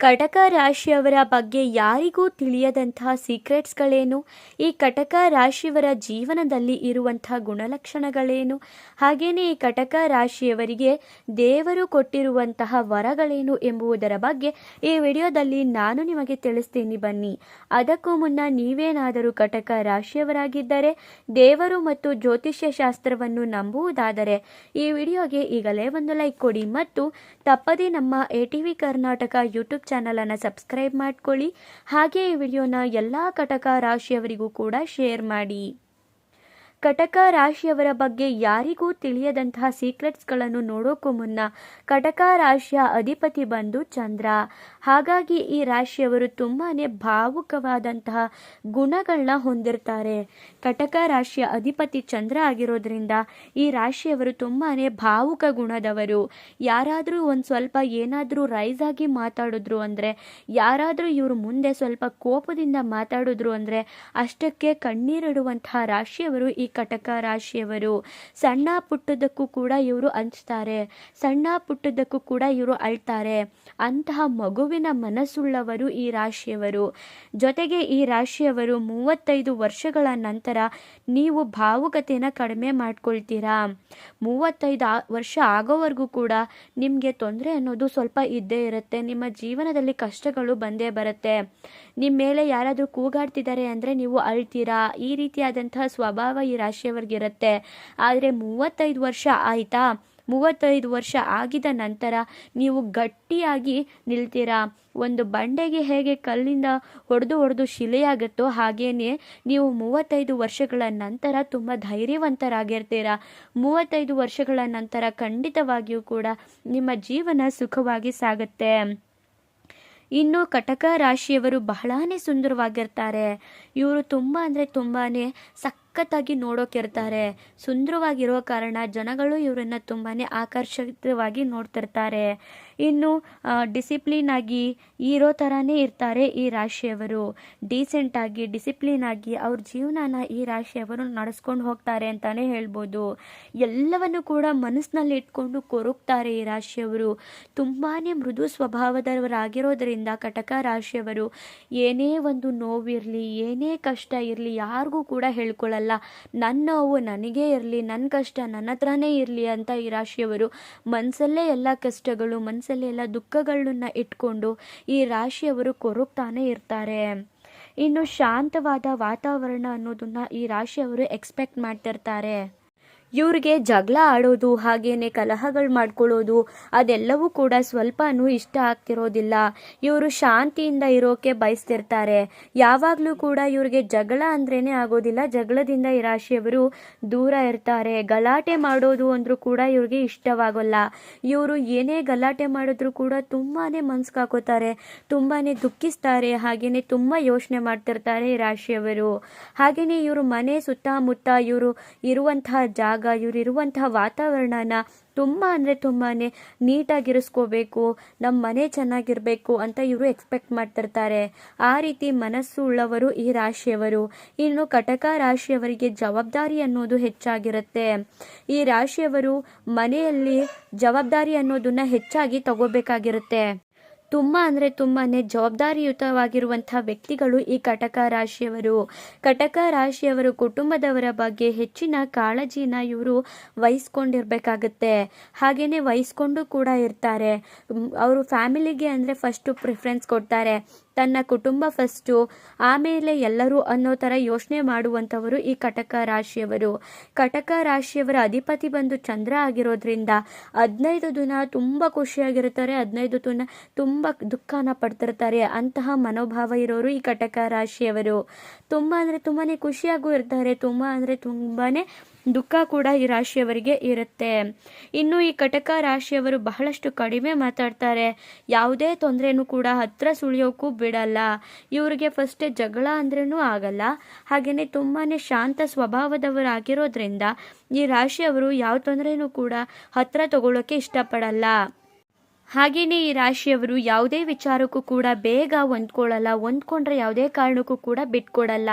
ಕಟಕ ರಾಶಿಯವರ ಬಗ್ಗೆ ಯಾರಿಗೂ ತಿಳಿಯದಂತಹ ಸೀಕ್ರೆಟ್ಸ್ಗಳೇನು? ಈ ಕಟಕ ರಾಶಿಯವರ ಜೀವನದಲ್ಲಿ ಇರುವಂತಹ ಗುಣಲಕ್ಷಣಗಳೇನು? ಹಾಗೆಯೇ ಈ ಕಟಕ ರಾಶಿಯವರಿಗೆ ದೇವರು ಕೊಟ್ಟಿರುವಂತಹ ವರಗಳೇನು ಎಂಬುದರ ಬಗ್ಗೆ ಈ ವಿಡಿಯೋದಲ್ಲಿ ನಾನು ನಿಮಗೆ ತಿಳಿಸ್ತೀನಿ ಬನ್ನಿ. ಅದಕ್ಕೂ ಮುನ್ನ ನೀವೇನಾದರೂ ಕಟಕ ರಾಶಿಯವರಾಗಿದ್ದರೆ, ದೇವರು ಮತ್ತು ಜ್ಯೋತಿಷ್ಯ ಶಾಸ್ತ್ರವನ್ನು ನಂಬುವುದಾದರೆ, ಈ ವಿಡಿಯೋಗೆ ಈಗಲೇ ಒಂದು ಲೈಕ್ ಕೊಡಿ ಮತ್ತು ತಪ್ಪದೇ ನಮ್ಮ A T V Karnataka YouTube ಚಾನಲನ್ನು ಸಬ್ಸ್ಕ್ರೈಬ್ ಮಾಡಿಕೊಳ್ಳಿ. ಹಾಗೆ ಈ ವಿಡಿಯೋನ ಎಲ್ಲ ಕಟಕ ರಾಶಿಯವರಿಗೂ ಕೂಡ ಶೇರ್ ಮಾಡಿ. ಕಟಕ ರಾಶಿಯವರ ಬಗ್ಗೆ ಯಾರಿಗೂ ತಿಳಿಯದಂತಹ ಸೀಕ್ರೆಟ್ಸ್ಗಳನ್ನು ನೋಡೋಕ್ಕೂ ಮುನ್ನ ಕಟಕ ರಾಶಿಯ ಅಧಿಪತಿ ಬಂದು ಚಂದ್ರ. ಹಾಗಾಗಿ ಈ ರಾಶಿಯವರು ತುಂಬಾ ಭಾವುಕವಾದಂತಹ ಗುಣಗಳನ್ನ ಹೊಂದಿರ್ತಾರೆ. ಕಟಕ ರಾಶಿಯ ಅಧಿಪತಿ ಚಂದ್ರ ಆಗಿರೋದ್ರಿಂದ ಈ ರಾಶಿಯವರು ತುಂಬಾ ಭಾವುಕ ಗುಣದವರು. ಯಾರಾದರೂ ಒಂದು ಸ್ವಲ್ಪ ಏನಾದರೂ ರೈಸ್ ಆಗಿ ಮಾತಾಡಿದ್ರು ಅಂದರೆ, ಯಾರಾದರೂ ಇವರು ಮುಂದೆ ಸ್ವಲ್ಪ ಕೋಪದಿಂದ ಮಾತಾಡಿದ್ರು ಅಂದರೆ, ಅಷ್ಟಕ್ಕೆ ಕಣ್ಣೀರಿಡುವಂತಹ ರಾಶಿಯವರು ಈ ಕಟಕ ರಾಶಿಯವರು ಸಣ್ಣ ಪುಟ್ಟದಕ್ಕೂ ಕೂಡ ಇವರು ಹಂಚ್ತಾರೆ. ಸಣ್ಣ ಪುಟ್ಟದಕ್ಕೂ ಕೂಡ ಇವರು ಅಳ್ತಾರೆ. ಅಂತಹ ಮಗುವಿನ ಮನಸ್ಸುಳ್ಳವರು ಈ ರಾಶಿಯವರು. ಜೊತೆಗೆ ಈ ರಾಶಿಯವರು ಮೂವತ್ತೈದು ವರ್ಷಗಳ ನಂತರ ನೀವು ಭಾವುಕತೆನ ಕಡಿಮೆ ಮಾಡ್ಕೊಳ್ತೀರಾ. ಮೂವತ್ತೈದು ವರ್ಷ ಆಗೋವರೆಗೂ ಕೂಡ ನಿಮಗೆ ತೊಂದರೆ ಅನ್ನೋದು ಸ್ವಲ್ಪ ಇದ್ದೇ ಇರುತ್ತೆ. ನಿಮ್ಮ ಜೀವನದಲ್ಲಿ ಕಷ್ಟಗಳು ಬಂದೇ ಬರುತ್ತೆ. ನಿಮ್ಮ ಮೇಲೆ ಯಾರಾದರೂ ಕೂಗಾಡ್ತಿದ್ದಾರೆ ಅಂದರೆ ನೀವು ಅಳ್ತೀರಾ. ಈ ರೀತಿಯಾದಂತಹ ಸ್ವಭಾವ ಈ ರಾಶಿಯವರಿಗಿರುತ್ತೆ. ಆದರೆ ಮೂವತ್ತೈದು ವರ್ಷ ಆಯಿತಾ? ಮೂವತ್ತೈದು ವರ್ಷ ಆಗಿದ ನಂತರ ನೀವು ಗಟ್ಟಿಯಾಗಿ ನಿಲ್ತೀರಾ? ಒಂದು ಬಂಡೆಗೆ ಹೇಗೆ ಕಲ್ಲಿಂದ ಹೊಡೆದು ಹೊಡೆದು ಶಿಲೆಯಾಗುತ್ತೋ ಹಾಗೇನೆ ನೀವು ಮೂವತ್ತೈದು ವರ್ಷಗಳ ನಂತರ ತುಂಬ ಧೈರ್ಯವಂತರಾಗಿರ್ತೀರ? ಮೂವತ್ತೈದು ವರ್ಷಗಳ ನಂತರ ಖಂಡಿತವಾಗಿಯೂ ಕೂಡ ನಿಮ್ಮ ಜೀವನ ಸುಖವಾಗಿ ಸಾಗುತ್ತೆ. ಇನ್ನು ಕಟಕ ರಾಶಿಯವರು ಬಹಳಾನೇ ಸುಂದರವಾಗಿರ್ತಾರೆ. ಇವರು ತುಂಬ ಅಂದರೆ ತುಂಬಾ ಸಖತ್ತಾಗಿ ನೋಡೋಕಿರ್ತಾರೆ ಸುಂದರವಾಗಿರೋ ಕಾರಣ ಜನಗಳು ಇವರನ್ನ ತುಂಬಾ ಆಕರ್ಷಿತವಾಗಿ ನೋಡ್ತಿರ್ತಾರೆ. ಇನ್ನು ಡಿಸಿಪ್ಲಿನ್ ಆಗಿ ಇರೋ ಥರನೇ ಇರ್ತಾರೆ ಈ ರಾಶಿಯವರು. ಡೀಸೆಂಟಾಗಿ ಡಿಸಿಪ್ಲಿನ್ ಆಗಿ ಅವ್ರ ಜೀವನನ ಈ ರಾಶಿಯವರು ನಡೆಸ್ಕೊಂಡು ಹೋಗ್ತಾರೆ ಅಂತಲೇ ಹೇಳ್ಬೋದು. ಎಲ್ಲವನ್ನು ಕೂಡ ಮನಸ್ಸಿನಲ್ಲಿ ಇಟ್ಕೊಂಡು ಕೊರಗ್ತಾರೆ ಈ ರಾಶಿಯವರು. ತುಂಬಾ ಮೃದು ಸ್ವಭಾವದವರಾಗಿರೋದ್ರಿಂದ ಕಟಕ ರಾಶಿಯವರು, ಏನೇ ಒಂದು ನೋವಿರಲಿ, ಏನೇ ಕಷ್ಟ ಇರಲಿ, ಯಾರಿಗೂ ಕೂಡ ಹೇಳ್ಕೊಳ್ಳಲ್ಲ ನನ್ನ ನೋವು ನನಗೆ ಇರಲಿ ನನ್ನ ಕಷ್ಟ ನನ್ನ ಹತ್ರನೇ ಇರಲಿ ಅಂತ ಈ ರಾಶಿಯವರು ಮನಸ್ಸಲ್ಲೇ ಎಲ್ಲ ಕಷ್ಟಗಳು ಮನಸ್ಸಲ್ಲೇ ಎಲ್ಲ ದುಃಖಗಳನ್ನ ಇಟ್ಕೊಂಡು ಈ ರಾಶಿಯವರು ಕೊರಗ್ತಾನೆ ಇರ್ತಾರೆ. ಇನ್ನು ಶಾಂತವಾದ ವಾತಾವರಣ ಅನ್ನೋದನ್ನ ಈ ರಾಶಿಯವರು ಎಕ್ಸ್ಪೆಕ್ಟ್ ಮಾಡ್ತಿರ್ತಾರೆ. ಇವ್ರಿಗೆ ಜಗಳ ಆಡೋದು ಹಾಗೇನೆ ಕಲಹಗಳು ಮಾಡ್ಕೊಳ್ಳೋದು, ಅದೆಲ್ಲವೂ ಕೂಡ ಸ್ವಲ್ಪನೂ ಇಷ್ಟ ಆಗ್ತಿರೋದಿಲ್ಲ. ಇವರು ಶಾಂತಿಯಿಂದ ಇರೋಕೆ ಬಯಸ್ತಿರ್ತಾರೆ. ಯಾವಾಗಲೂ ಕೂಡ ಇವ್ರಿಗೆ ಜಗಳ ಅಂದ್ರೇನೆ ಆಗೋದಿಲ್ಲ. ಜಗಳದಿಂದ ಈ ರಾಶಿಯವರು ದೂರ ಇರ್ತಾರೆ. ಗಲಾಟೆ ಮಾಡೋದು ಅಂದರೂ ಕೂಡ ಇವ್ರಿಗೆ ಇಷ್ಟವಾಗೋಲ್ಲ. ಇವರು ಏನೇ ಗಲಾಟೆ ಮಾಡಿದ್ರು ಕೂಡ ತುಂಬಾ ಮನ್ಸ್ಕಾಕೋತಾರೆ ತುಂಬಾ ದುಃಖಿಸ್ತಾರೆ, ಹಾಗೇನೆ ತುಂಬ ಯೋಚನೆ ಮಾಡ್ತಿರ್ತಾರೆ ಈ ರಾಶಿಯವರು. ಹಾಗೇನೆ ಇವರು ಮನೆ ಸುತ್ತಮುತ್ತ ಇವರು ಇರುವಂತಹ ಜಾಗ ಇವರು ಇರುವಂತಹ ವಾತಾವರಣನ ತುಂಬ ಅಂದರೆ ತುಂಬಾ ನೀಟಾಗಿರಿಸ್ಕೋಬೇಕು ನಮ್ಮ ಮನೆ ಚೆನ್ನಾಗಿರಬೇಕು ಅಂತ ಇವರು ಎಕ್ಸ್ಪೆಕ್ಟ್ ಮಾಡ್ತಿರ್ತಾರೆ. ಆ ರೀತಿ ಮನಸ್ಸು ಉಳ್ಳವರು ಈ ರಾಶಿಯವರು. ಇನ್ನು ಕಟಕ ರಾಶಿಯವರಿಗೆ ಜವಾಬ್ದಾರಿ ಅನ್ನೋದು ಹೆಚ್ಚಾಗಿರುತ್ತೆ. ಈ ರಾಶಿಯವರು ಮನೆಯಲ್ಲಿ ಜವಾಬ್ದಾರಿ ಅನ್ನೋದನ್ನ ಹೆಚ್ಚಾಗಿ ತಗೋಬೇಕಾಗಿರುತ್ತೆ. ತುಂಬ ಅಂದರೆ ತುಂಬಾ ಜವಾಬ್ದಾರಿಯುತವಾಗಿರುವಂಥ ವ್ಯಕ್ತಿಗಳು ಈ ಕಟಕ ರಾಶಿಯವರು. ಕಟಕ ರಾಶಿಯವರು ಕುಟುಂಬದವರ ಬಗ್ಗೆ ಹೆಚ್ಚಿನ ಕಾಳಜಿನ ಇವರು ವಹಿಸ್ಕೊಂಡಿರ್ಬೇಕಾಗತ್ತೆ. ಹಾಗೆಯೇ ವಹಿಸ್ಕೊಂಡು ಕೂಡ ಇರ್ತಾರೆ. ಅವರು ಫ್ಯಾಮಿಲಿಗೆ ಅಂದರೆ ಫಸ್ಟು ಪ್ರಿಫರೆನ್ಸ್ ಕೊಡ್ತಾರೆ. ತನ್ನ ಕುಟುಂಬ ಫಸ್ಟು, ಆಮೇಲೆ ಎಲ್ಲರೂ ಅನ್ನೋ ಥರ ಯೋಚನೆ ಮಾಡುವಂಥವರು ಈ ಕಟಕ ರಾಶಿಯವರು. ಕಟಕ ರಾಶಿಯವರ ಅಧಿಪತಿ ಬಂದು ಚಂದ್ರ ಆಗಿರೋದ್ರಿಂದ ಹದಿನೈದು ದಿನ ತುಂಬ ಖುಷಿಯಾಗಿರ್ತಾರೆ, ಹದಿನೈದು ದಿನ ತುಂಬ ದುಃಖನ ಪಡ್ತಿರ್ತಾರೆ ಅಂತಹ ಮನೋಭಾವ ಇರೋರು ಈ ಕಟಕ ರಾಶಿಯವರು. ತುಂಬ ಅಂದರೆ ತುಂಬಾ ಖುಷಿಯಾಗೂ ಇರ್ತಾರೆ, ತುಂಬ ಅಂದರೆ ತುಂಬಾ ದುಃಖ ಕೂಡ ಈ ರಾಶಿಯವರಿಗೆ ಇರುತ್ತೆ. ಇನ್ನು ಈ ಕಟಕ ರಾಶಿಯವರು ಬಹಳಷ್ಟು ಕಡಿಮೆ ಮಾತಾಡ್ತಾರೆ. ಯಾವುದೇ ತೊಂದರೆನೂ ಕೂಡ ಹತ್ರ ಸುಳಿಯೋಕ್ಕೂ ಬಿಡಲ್ಲ. ಇವರಿಗೆ ಫಸ್ಟೇ ಜಗಳ ಅಂದ್ರೂ ಆಗಲ್ಲ. ಹಾಗೆಯೇ ತುಂಬಾ ಶಾಂತ ಸ್ವಭಾವದವರಾಗಿರೋದ್ರಿಂದ ಈ ರಾಶಿಯವರು ಯಾವ ತೊಂದರೆನೂ ಕೂಡ ಹತ್ರ ತಗೊಳ್ಳೋಕೆ ಇಷ್ಟಪಡಲ್ಲ. ಹಾಗೆಯೇ ಈ ರಾಶಿಯವರು ಯಾವುದೇ ವಿಚಾರಕ್ಕೂ ಕೂಡ ಬೇಗ ಹೊಂದ್ಕೊಳ್ಳಲ್ಲ, ಹೊಂದ್ಕೊಂಡ್ರೆ ಯಾವುದೇ ಕಾರಣಕ್ಕೂ ಕೂಡ ಬಿಟ್ಕೊಡಲ್ಲ.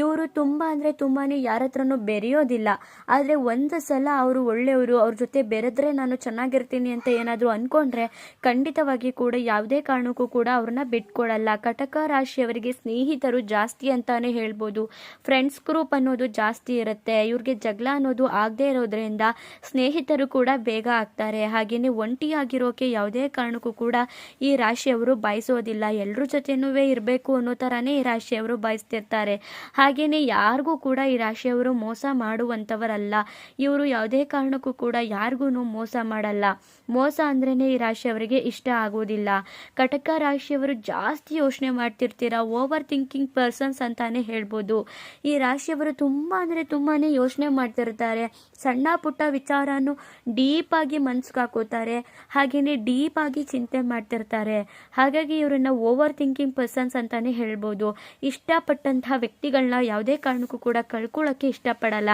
ಇವರು ತುಂಬ ಅಂದರೆ ತುಂಬಾ ಯಾರ ಹತ್ರನೂ ಬೆರೆಯೋದಿಲ್ಲ. ಆದರೆ ಒಂದು ಸಲ ಅವರು ಒಳ್ಳೆಯವರು, ಅವ್ರ ಜೊತೆ ಬೆರೆದ್ರೆ ನಾನು ಚೆನ್ನಾಗಿರ್ತೀನಿ ಅಂತ ಏನಾದರೂ ಅಂದ್ಕೊಂಡ್ರೆ ಖಂಡಿತವಾಗಿ ಕೂಡ ಯಾವುದೇ ಕಾರಣಕ್ಕೂ ಕೂಡ ಅವ್ರನ್ನ ಬಿಟ್ಕೊಡಲ್ಲ. ಕಟಕ ರಾಶಿಯವರಿಗೆ ಸ್ನೇಹಿತರು ಜಾಸ್ತಿ ಅಂತಾನೆ ಹೇಳ್ಬೋದು. ಫ್ರೆಂಡ್ಸ್ ಗ್ರೂಪ್ ಅನ್ನೋದು ಜಾಸ್ತಿ ಇರುತ್ತೆ. ಇವ್ರಿಗೆ ಜಗಳ ಅನ್ನೋದು ಆಗದೆ ಇರೋದ್ರಿಂದ ಸ್ನೇಹಿತರು ಕೂಡ ಬೇಗ ಆಗ್ತಾರೆ. ಹಾಗೆಯೇ ಒಂಟಿಯಾಗಿರೋಕೆ ಯಾವುದೇ ಕಾರಣಕ್ಕೂ ಕೂಡ ಈ ರಾಶಿಯವರು ಬಯಸೋದಿಲ್ಲ. ಎಲ್ಲರ ಜೊತೆನೂ ಇರಬೇಕು ಅನ್ನೋ ಥರನೇ ಈ ರಾಶಿಯವರು ಬಯಸ್ತಿರ್ತಾರೆ. ಹಾಗೆಯೇ ಯಾರಿಗೂ ಕೂಡ ಈ ರಾಶಿಯವರು ಮೋಸ ಮಾಡುವಂಥವರಲ್ಲ. ಇವರು ಯಾವುದೇ ಕಾರಣಕ್ಕೂ ಕೂಡ ಯಾರಿಗೂ ಮೋಸ ಮಾಡಲ್ಲ. ಮೋಸ ಅಂದ್ರೇ ಈ ರಾಶಿಯವರಿಗೆ ಇಷ್ಟ ಆಗೋದಿಲ್ಲ. ಕಟಕ ರಾಶಿಯವರು ಜಾಸ್ತಿ ಯೋಚನೆ ಮಾಡ್ತಿರ್ತೀರ? ಓವರ್ ಥಿಂಕಿಂಗ್ ಪರ್ಸನ್ಸ್ ಅಂತಾನೆ ಹೇಳ್ಬೋದು. ಈ ರಾಶಿಯವರು ತುಂಬ ಅಂದರೆ ತುಂಬಾ ಯೋಚನೆ ಮಾಡ್ತಿರ್ತಾರೆ. ಸಣ್ಣ ಪುಟ್ಟ ವಿಚಾರನೂ ಡೀಪಾಗಿ ಮನ್ಸಿಗೆ ಹಾಕೋತಾರೆ ಹಾಗೆಯೇ ಡೀಪ್ ಆಗಿ ಚಿಂತೆ ಮಾಡ್ತಿರ್ತಾರೆ. ಹಾಗಾಗಿ ಇವರನ್ನ ಓವರ್ ಥಿಂಕಿಂಗ್ ಪರ್ಸನ್ಸ್ ಅಂತಾನೆ ಹೇಳ್ಬೋದು. ಇಷ್ಟಪಟ್ಟಂತಹ ವ್ಯಕ್ತಿಗಳನ್ನ ಯಾವುದೇ ಕಾರಣಕ್ಕೂ ಕೂಡ ಕಳ್ಕೊಳ್ಳೋಕ್ಕೆ ಇಷ್ಟಪಡಲ್ಲ.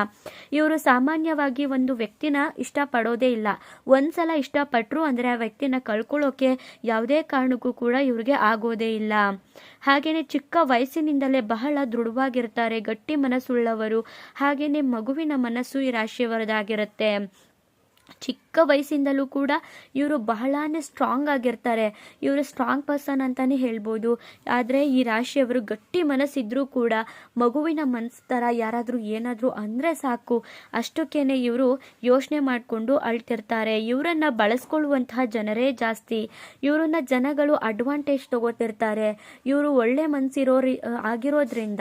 ಇವರು ಸಾಮಾನ್ಯವಾಗಿ ಒಂದು ವ್ಯಕ್ತಿನ ಇಷ್ಟಪಡೋದೇ ಇಲ್ಲ. ಒಂದ್ಸಲ ಇಷ್ಟಪಟ್ಟರು ಅಂದರೆ ಆ ವ್ಯಕ್ತಿನ ಕಳ್ಕೊಳ್ಳೋಕೆ ಯಾವುದೇ ಕಾರಣಕ್ಕೂ ಕೂಡ ಇವ್ರಿಗೆ ಆಗೋದೇ ಇಲ್ಲ. ಹಾಗೆಯೇ ಚಿಕ್ಕ ವಯಸ್ಸಿನಿಂದಲೇ ಬಹಳ ದೃಢವಾಗಿರ್ತಾರೆ, ಗಟ್ಟಿ ಮನಸ್ಸುಳ್ಳವರು. ಹಾಗೆಯೇ ಮಗುವಿನ ಮನಸ್ಸು ಈ ರಾಶಿಯವರದಾಗಿರುತ್ತೆ. ಚಿಕ್ಕ ವಯಸ್ಸಿಂದಲೂ ಕೂಡ ಇವರು ಬಹಳಾನೇ ಸ್ಟ್ರಾಂಗ್ ಆಗಿರ್ತಾರೆ. ಇವರು ಸ್ಟ್ರಾಂಗ್ ಪರ್ಸನ್ ಅಂತಲೇ ಹೇಳ್ಬೋದು. ಆದರೆ ಈ ರಾಶಿಯವರು ಗಟ್ಟಿ ಮನಸ್ಸಿದ್ರೂ ಕೂಡ ಮಗುವಿನ ಮನಸ್ಸು ಥರ ಯಾರಾದರೂ ಏನಾದರೂ ಅಂದರೆ ಸಾಕು. ಅಷ್ಟಕ್ಕೇ ಇವರು ಯೋಚನೆ ಮಾಡಿಕೊಂಡು ಅಳ್ತಿರ್ತಾರೆ. ಇವರನ್ನು ಬಳಸ್ಕೊಳ್ಳುವಂತಹ ಜನರೇ ಜಾಸ್ತಿ. ಇವರನ್ನ ಜನಗಳು ಅಡ್ವಾಂಟೇಜ್ ತಗೋತಿರ್ತಾರೆ. ಇವರು ಒಳ್ಳೆ ಮನಸ್ಸಿರೋ ಆಗಿರೋದ್ರಿಂದ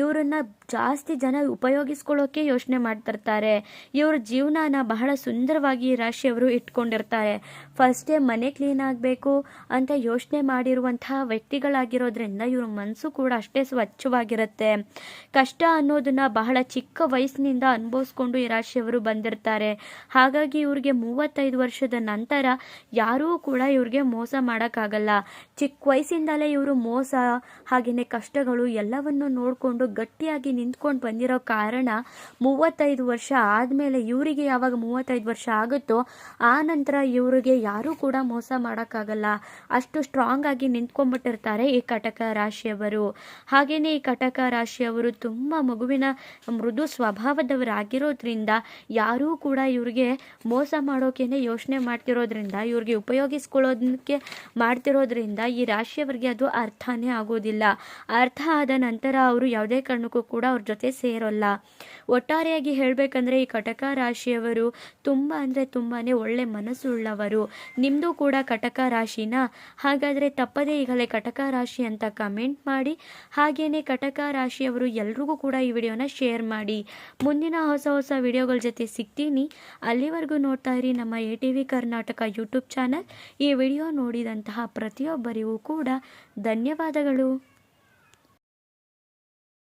ಇವರನ್ನ ಜಾಸ್ತಿ ಜನ ಉಪಯೋಗಿಸ್ಕೊಳ್ಳೋಕೆ ಯೋಚನೆ ಮಾಡ್ತಿರ್ತಾರೆ. ಇವ್ರ ಜೀವನನ ಬಹಳ ಸುಂದರವಾಗಿ ರಾಶಿಯವರು ಇಟ್ಕೊಂಡಿರ್ತಾರೆ. ಫಸ್ಟ್ ಡೇ ಮನೆ ಕ್ಲೀನ್ ಆಗಬೇಕು ಅಂತ ಯೋಚನೆ ಮಾಡಿರುವಂತಹ ವ್ಯಕ್ತಿಗಳಾಗಿರೋದ್ರಿಂದ ಇವ್ರ ಮನಸ್ಸು ಕೂಡ ಅಷ್ಟೇ ಸ್ವಚ್ಛವಾಗಿರುತ್ತೆ. ಕಷ್ಟ ಅನ್ನೋದನ್ನ ಬಹಳ ಚಿಕ್ಕ ವಯಸ್ಸಿನಿಂದ ಅನುಭವಿಸ್ಕೊಂಡು ಈ ರಾಶಿಯವರು ಬಂದಿರ್ತಾರೆ. ಹಾಗಾಗಿ ಇವ್ರಿಗೆ ಮೂವತ್ತೈದು ವರ್ಷದ ನಂತರ ಯಾರೂ ಕೂಡ ಇವ್ರಿಗೆ ಮೋಸ ಮಾಡೋಕ್ಕಾಗಲ್ಲ. ಚಿಕ್ಕ ವಯಸ್ಸಿಂದಲೇ ಇವರು ಮೋಸ ಹಾಗೆಯೇ ಕಷ್ಟಗಳು ಎಲ್ಲವನ್ನು ನೋಡಿಕೊಂಡು ಗಟ್ಟಿಯಾಗಿ ನಿಂತ್ಕೊಂಡು ಬಂದಿರೋ ಕಾರಣ ಮೂವತ್ತೈದು ವರ್ಷ ಆದಮೇಲೆ ಇವರಿಗೆ ಯಾವಾಗ ಮೂವತ್ತೈದು ವರ್ಷ ಆಗುತ್ತೋ, ಆ ನಂತರ ಇವರಿಗೆ ಯಾರೂ ಕೂಡ ಮೋಸ ಮಾಡೋಕ್ಕಾಗಲ್ಲ. ಅಷ್ಟು ಸ್ಟ್ರಾಂಗ್ ಆಗಿ ನಿಂತ್ಕೊಂಡ್ಬಿಟ್ಟಿರ್ತಾರೆ ಈ ಕಟಕ ರಾಶಿಯವರು. ಹಾಗೆಯೇ ಈ ಕಟಕ ರಾಶಿಯವರು ತುಂಬ ಮಗುವಿನ ಮೃದು ಸ್ವಭಾವದವರಾಗಿರೋದ್ರಿಂದ, ಯಾರೂ ಕೂಡ ಇವ್ರಿಗೆ ಮೋಸ ಮಾಡೋಕೇನೆ ಯೋಚನೆ ಮಾಡ್ತಿರೋದ್ರಿಂದ, ಇವ್ರಿಗೆ ಉಪಯೋಗಿಸ್ಕೊಳ್ಳೋದಕ್ಕೆ ಮಾಡ್ತಿರೋದ್ರಿಂದ ಈ ರಾಶಿಯವರಿಗೆ ಅದು ಅರ್ಥನೇ ಆಗೋದಿಲ್ಲ. ಅರ್ಥ ಆದ ನಂತರ ಅವರು ಯಾವುದೇ ಕಾರಣಕ್ಕೂ ಕೂಡ ಅವ್ರ ಜೊತೆ ಸೇರೋಲ್ಲ. ಒಟ್ಟಾರೆಯಾಗಿ ಹೇಳಬೇಕಂದ್ರೆ ಈ ಕಟಕ ರಾಶಿಯವರು ತುಂಬ ಅಂದರೆ ತುಂಬಾ ಒಳ್ಳೆ ಮನಸ್ಸುಳ್ಳವರು. ನಿಮ್ಮದು ಕೂಡ ಕಟಕ ರಾಶಿನ? ಹಾಗಾದರೆ ತಪ್ಪದೇ ಈಗಲೇ ಕಟಕ ರಾಶಿ ಅಂತ ಕಮೆಂಟ್ ಮಾಡಿ ಹಾಗೆಯೇ ಕಟಕ ರಾಶಿಯವರು ಎಲ್ರಿಗೂ ಕೂಡ ಈ ವಿಡಿಯೋನ ಶೇರ್ ಮಾಡಿ. ಮುಂದಿನ ಹೊಸ ಹೊಸ ವಿಡಿಯೋಗಳ ಜೊತೆ ಸಿಗ್ತೀನಿ. ಅಲ್ಲಿವರೆಗೂ ನೋಡ್ತಾ ಇರಿ ನಮ್ಮ A T V Karnataka YouTube channel ಈ ವಿಡಿಯೋ ನೋಡಿದಂತಹ ಪ್ರತಿಯೊಬ್ಬರಿಗೂ ಕೂಡ ಧನ್ಯವಾದಗಳು.